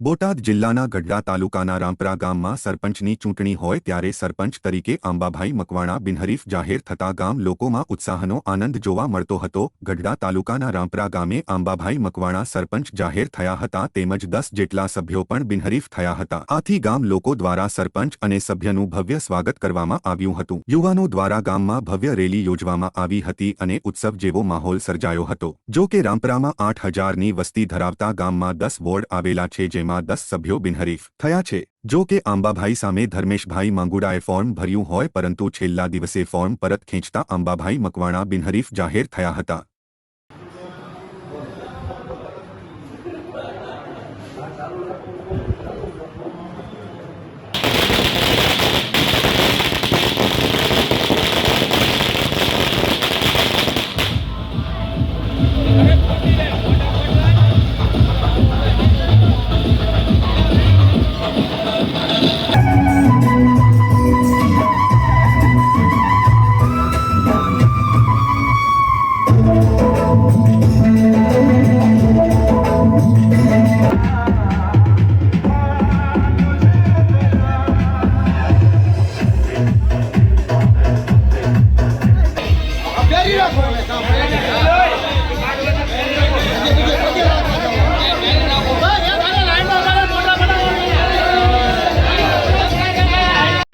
બોટાદ જિલ્લાના ગઢડા તાલુકાના રામપરા ગામમાં સરપંચની ચૂંટણી હોય ત્યારે સરપંચ તરીકે આંબાભાઈ મકવાણા બિનહરીફ જાહેર થતા ગામ લોકોમાં ઉત્સાહનો આનંદ જોવા મળતો હતો. ગઢડા તાલુકાના રામપરા ગામે આંબાભાઈ મકવાણા સરપંચ જાહેર થયા હતા તેમજ દસ જેટલા સભ્યો પણ બિનહરીફ થયા હતા. આથી ગામ લોકો દ્વારા સરપંચ અને સભ્યનું ભવ્ય સ્વાગત કરવામાં આવ્યું હતું. યુવાનો દ્વારા ગામમાં ભવ્ય રેલી યોજવામાં આવી હતી અને ઉત્સવ જેવો માહોલ સર્જાયો હતો. જો કે રામપરામાં આઠ હજારની વસ્તી ધરાવતા ગામમાં દસ વોર્ડ આવેલા છે જેમાં દસ સભ્યો બિનહરીફ થયા છે. જો કે આંબાભાઈ સામે ધર્મેશભાઈ માંગુડાએ ફોર્મ ભર્યું હોય પરંતુ છેલ્લા દિવસે ફોર્મ પરત ખેંચતા આંબાભાઈ મકવાણા બિનહરીફ જાહેર થયા હતા.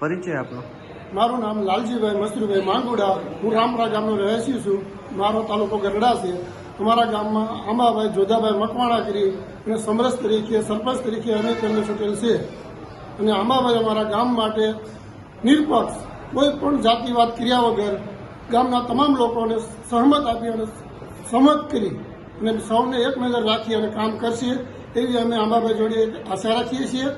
પરિચય આપનો મારું નામ લાલજીભાઈ મસ્ત્રીભાઈ માંગુડા. હું રામરા ગામનો રહેવાસી છું. મારો તાલુકો ગરડા છે. અમારા ગામમાં આંબાભાઈ, જોધાભાઈ, મકવાણા કરી અને સમરસ તરીકે, સરપંચ તરીકે અમે તેમને ચૂંટેલ છે. અને આંબાભાઈ અમારા ગામ માટે નિરપક્ષ કોઈ પણ જાતિવાદ કર્યા વગર ગામના તમામ લોકોને સહમત આપી અને સહમત કરી અને સૌને એક નજર રાખી અને કામ કરશે એવી અમે આંબાભાઈ જોડે આશા રાખીએ છીએ.